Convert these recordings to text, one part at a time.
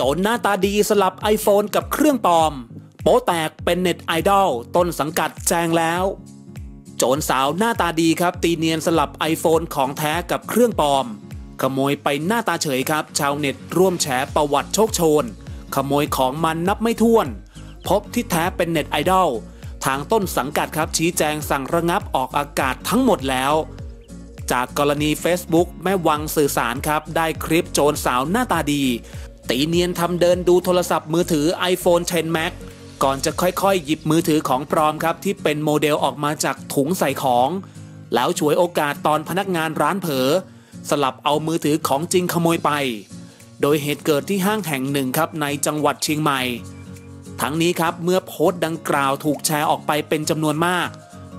โจรหน้าตาดีสลับ iPhone กับเครื่องปลอม โป๊แตกเป็นเน็ตไอดอลต้นสังกัดแจ้งแล้ว โจรสาวหน้าตาดีครับ ตีเนียนสลับ iPhone ของแท้กับเครื่องปลอม ขโมยไปหน้าตาเฉยครับ ชาวเน็ตร่วมแฉประวัติโชคโชน ขโมยของมันนับไม่ถ้วน พบที่แท้เป็นเน็ตไอดอลทางต้นสังกัดครับชี้แจงสั่งระงับออกอากาศทั้งหมดแล้วจากกรณี Facebook แม่วังสื่อสารครับ ได้คลิปโจรสาวหน้าตาดี ตีเนียนทำเดินดูโทรศัพท์มือถือ iPhone 10 Max ก่อนจะค่อยๆ หยิบมือถือของปลอมครับ ที่เป็นโมเดลออกมาจากถุงใส่ของ แล้วฉวยโอกาสตอนพนักงานร้านเผลอสลับเอามือถือของจริงขโมยไป โดยเหตุเกิดที่ห้างแห่งหนึ่งครับในจังหวัดเชียงใหม่ ทั้งนี้ครับเมื่อโพสต์ดังกล่าวถูกแชร์ออกไปเป็นจำนวนมาก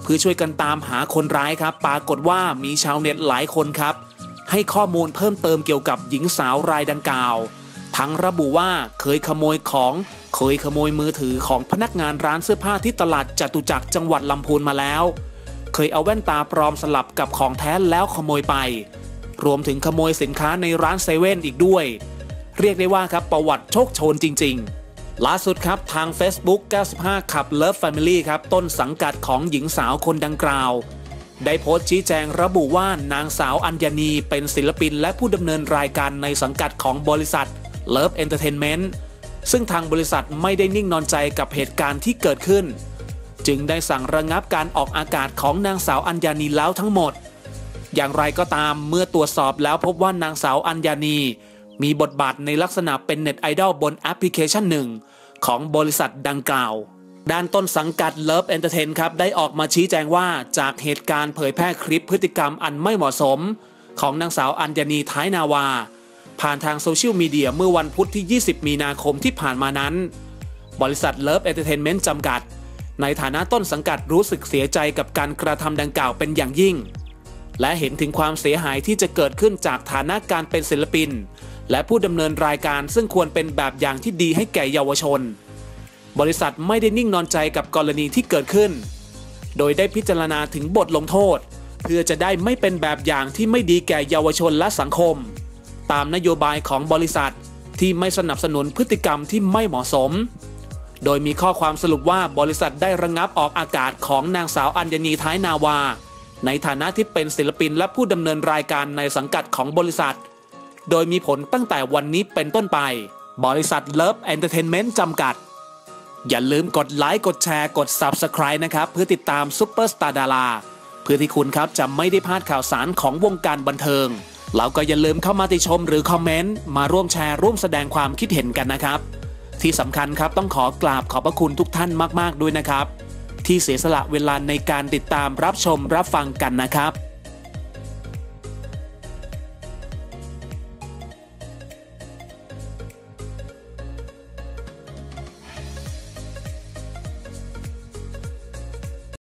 เพื่อช่วยกันตามหาคนร้ายครับ ปรากฏว่ามีชาวเน็ตหลายคนครับ ให้ข้อมูลเพิ่มเติมเกี่ยวกับหญิงสาวรายดังกล่าว ทั้งระบุว่าเคยขโมยของเคยขโมยมือถือของพนักงานร้านเสื้อผ้าที่ตลาดจตุจักรจังหวัดลำพูนมาแล้ว เคยเอาแว่นตาปลอมสลับกับของแท้แล้วขโมยไป รวมถึงขโมยสินค้าในร้านเซเว่นอีกด้วย เรียกได้ว่าครับประวัติโชคโชนจริง ๆ ล่าสุดครับทาง Facebook 95 ขับ Love Family ครับต้นสังกัดของหญิงสาวคนดังกล่าว ได้โพสต์ชี้แจงระบุว่านางสาวอัญญนีเป็นศิลปินและผู้ดำเนินรายการในสังกัดของบริษัท Love Entertainment ซึ่งทางบริษัทไม่ได้นิ่งนอนใจกับเหตุการณ์ที่เกิดขึ้น จึงได้สั่งระงับการออกอากาศของนางสาวอัญญานีแล้วทั้งหมด อย่างไรก็ตามเมื่อตรวจสอบแล้วพบว่านางสาวอัญญานีมีบทบาทในลักษณะเป็นเน็ตไอดอลบนแอปพลิเคชันหนึ่งของบริษัทดังกล่าว ด้านต้นสังกัด Love Entertain ครับ ได้ออกมาชี้แจงว่าจากเหตุการณ์เผยแพร่คลิปพฤติกรรมอันไม่เหมาะสม ของนางสาวอัญญานีท้ายนาวา ผ่านทางโซเชียลมีเดียเมื่อวันพุธที่ 20 มีนาคมที่ผ่านมานั้น บริษัท Love Entertainment จำกัด ในฐานะต้นสังกัดรู้สึกเสียใจกับการกระทำดังกล่าวเป็นอย่างยิ่ง และเห็นถึงความเสียหายที่จะเกิดขึ้นจากฐานะการเป็นศิลปิน และผู้ดำเนินรายการซึ่งควรเป็นแบบอย่างที่ดีให้แก่เยาวชน บริษัทไม่ได้นิ่งนอนใจกับกรณีที่เกิดขึ้น โดยได้พิจารณาถึงบทลงโทษ เพื่อจะได้ไม่เป็นแบบอย่างที่ไม่ดีแก่เยาวชนและสังคม ตามนโยบายของบริษัท ที่ไม่สนับสนุนพฤติกรรมที่ไม่เหมาะสม โดยมีข้อความสรุปว่าบริษัทได้ระงงับออกอากาศของนางสาวอัญญีท้ายนาวา ในฐานะที่เป็นศิลปินและผู้ดำเนินรายการในสังกัดของบริษัท โดยมีผลตั้งแต่วันนี้เป็นต้นไป บริษัท Love Entertainment จำกัด อย่าลืมกดไลค์กดแชร์กด Subscribe นะครับเพื่อติดตามซุปเปอร์สตาร์ดาราเพื่อที่คุณครับจะไม่ได้พลาดข่าวสารของวงการบันเทิง แล้วก็อย่าลืมเข้ามาติชมหรือคอมเมนต์มาร่วมแชร์ร่วมแสดงความคิดเห็นกันนะครับ ที่สำคัญครับต้องขอกราบขอบพระคุณทุกท่านมาก ๆ ด้วยนะครับ ที่เสียสละเวลาในการติดตามรับชมรับฟังกันนะครับ